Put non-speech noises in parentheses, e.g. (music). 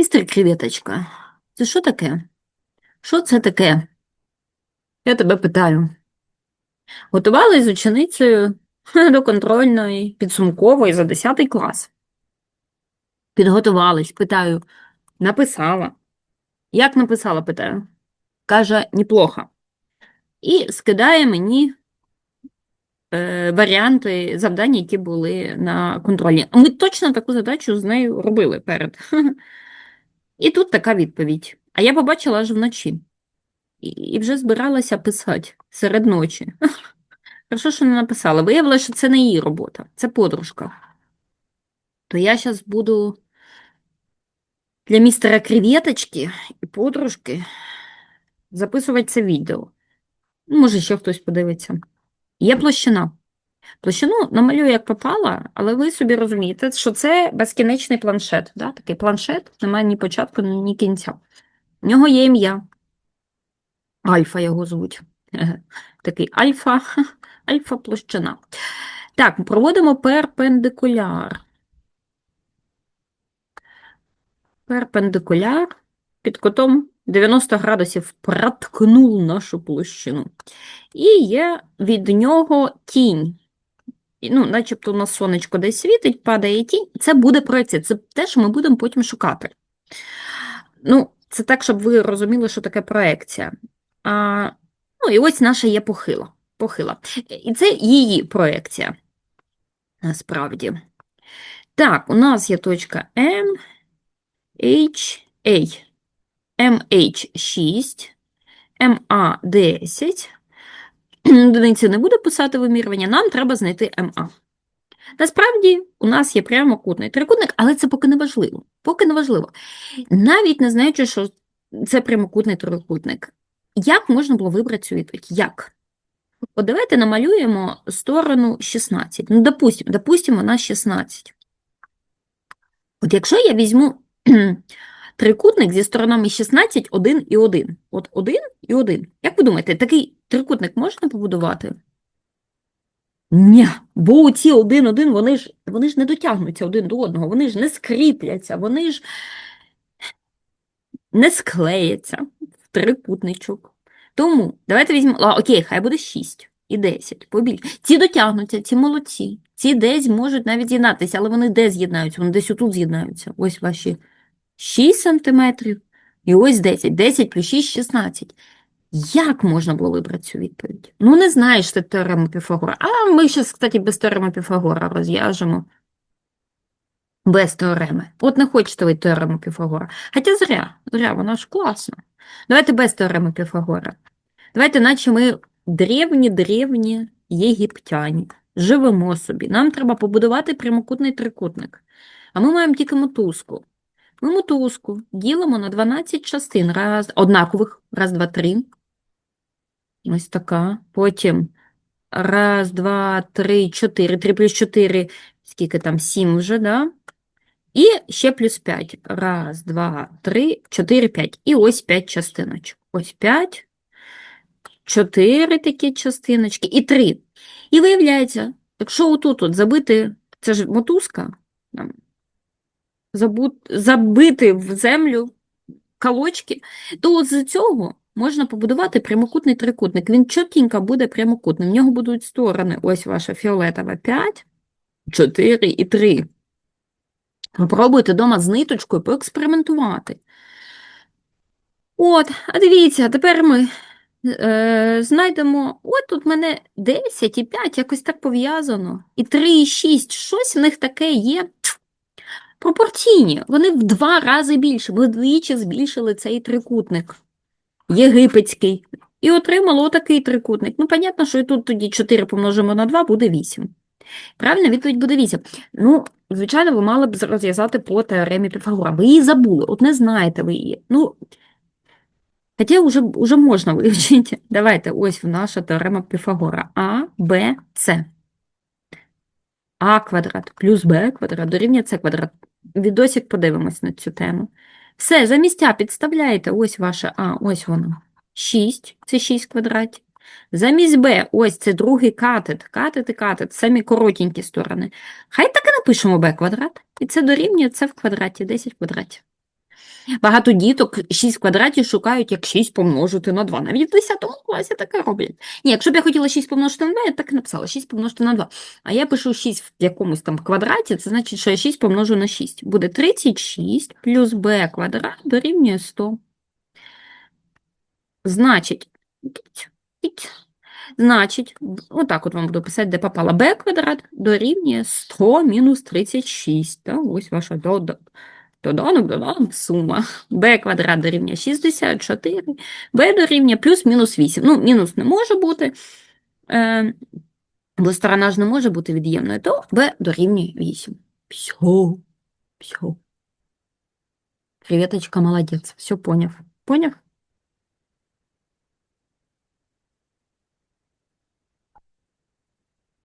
Містер Креветочка, це що таке? Що це таке? Я тебе питаю. Готувалась з ученицею (laughs) до контрольної підсумкової за 10 клас. Підготувалась, питаю, написала. Як написала, питаю. Каже, неплохо. І скидає мені е, варіанти завдань, які були на контролі. Ми точно таку задачу з нею робили перед. (laughs) І тут така відповідь. А я побачила аж вночі. І, вже збиралася писати серед ночі. (laughs) Хорошо, що не написала. Виявилося, що це не її робота, це подружка. То я зараз буду для містера Креветочки і подружки записувати це відео. Може, ще хтось подивиться. Є площина. Площину намалюю, як попала, але ви собі розумієте, що це безкінечний планшет. Да? Такий планшет, немає ні початку, ні кінця. У нього є ім'я. Альфа його звуть. (laughs) Такий альфа, (laughs) альфа площина. Так, проводимо перпендикуляр. Перпендикуляр під кутом 90 градусів проткнув нашу площину. І є від нього тінь. Ну, начебто у нас сонечко десь світить, падає тінь. Це буде проекція, це те, що ми будемо потім шукати. Ну, це так, щоб ви розуміли, що таке проекція. А, ну, і ось наша є похила. похила. І це її проекція. Насправді. Так, у нас є точка М, H, A, MH6, MA10. Одиниці не буде писати вимірювання, нам треба знайти МА. Насправді, у нас є прямокутний трикутник, але це поки не важливо. Поки не важливо. Навіть не знаючи, що це прямокутний трикутник. Як можна було вибрати цю відповідь? Як? От давайте намалюємо сторону 16. Ну, допустимо, допустимо, вона 16. От якщо я візьму трикутник зі сторонами 16, 1 і 1. От 1 і 1. Як ви думаєте, такий трикутник можна побудувати? Ні, бо ці 1, 1, вони ж, вони ж не дотягнуться один до одного, вони ж не скріпляться, вони ж не склеяться в трикутничок. Тому давайте візьмемо, окей, хай буде 6 і 10, побільше. Ці дотягнуться, ці молодці. Ці десь можуть навіть з'єднатися, але вони де з'єднаються? Вони десь отут з'єднаються. Ось ваші 6 сантиметрів і ось 10. 10 плюс 6 – 16. Як можна було вибрати цю відповідь? Ну, не знаєш ти теорему Піфагора. А ми зараз, кстати, без теореми Піфагора розв'яжемо. Без теореми. От не хочете ви теорему Піфагора. Хоча зря, зря, вона ж класна. Давайте без теореми Піфагора. Давайте, наче ми древні-древні єгиптяні. Живемо собі. Нам треба побудувати прямокутний трикутник. А ми маємо тільки мотузку. Ми мотузку ділимо на 12 частин раз, однакових. Раз, два, три. Ось така. Потім раз, два, три, чотири. Три плюс чотири, скільки там, сім вже, да? І ще плюс 5. Раз, два, три, чотири, п'ять. І ось 5 частиночок. Ось 5, 4 такі частиночки і 3. І виявляється, якщо отут от забити, це ж мотузка, забити в землю калочки, то з цього можна побудувати прямокутний трикутник. Він чотенько буде прямокутним. В нього будуть сторони, ось ваша фіолетова 5, 4 і 3. Попробуйте вдома з ниточкою поекспериментувати. От, а дивіться, тепер ми е, знайдемо, от тут мене 10 і 5, якось так пов'язано, і 3, і 6, щось в них таке є. Пропорційні, вони в два рази більше, вдвічі збільшили цей трикутник єгипетський. І отримало отакий трикутник. Ну, понятно, що і тут тоді 4 помножимо на 2 буде 8. Правильна відповідь буде 8. Ну, звичайно, ви мали б розв'язати по теоремі Піфагора. Ви її забули, от не знаєте ви її. Ну, Хоча вже, вже можна вивчити. (laughs) Давайте, ось наша теорема Піфагора. А, Б, С. А квадрат плюс Б квадрат дорівнює С квадрат. Відосик подивимось на цю тему. Все, за місця підставляєте, ось ваше А, ось воно. 6, це 6 квадратів. Замість Б, ось це другий катет. Катет і катет, самі коротенькі сторони. Хай так і напишемо Б квадрат. І це дорівнює С в квадраті, 10 квадратів. Багато діток 6 в квадраті шукають, як 6 помножити на 2. Навіть в 10 класі таке роблять. Ні, якщо б я хотіла 6 помножити на 2, я так і написала, 6 помножити на 2. А я пишу 6 в якомусь там квадраті, це значить, що я 6 помножу на 6. Буде 36 плюс b квадрат дорівнює 100. Значить. Значить, отак от вам буду писати, де попало b квадрат дорівнює 100 мінус 36. Та ось ваша дода- доданок, доданок, сума. b квадрат дорівнює 64, b дорівнює плюс-мінус 8. Ну, мінус не може бути, е, бо сторона ж не може бути від'ємною, то b дорівнює 8. Все, все. Креветочка молодець, все поняв. Поняв?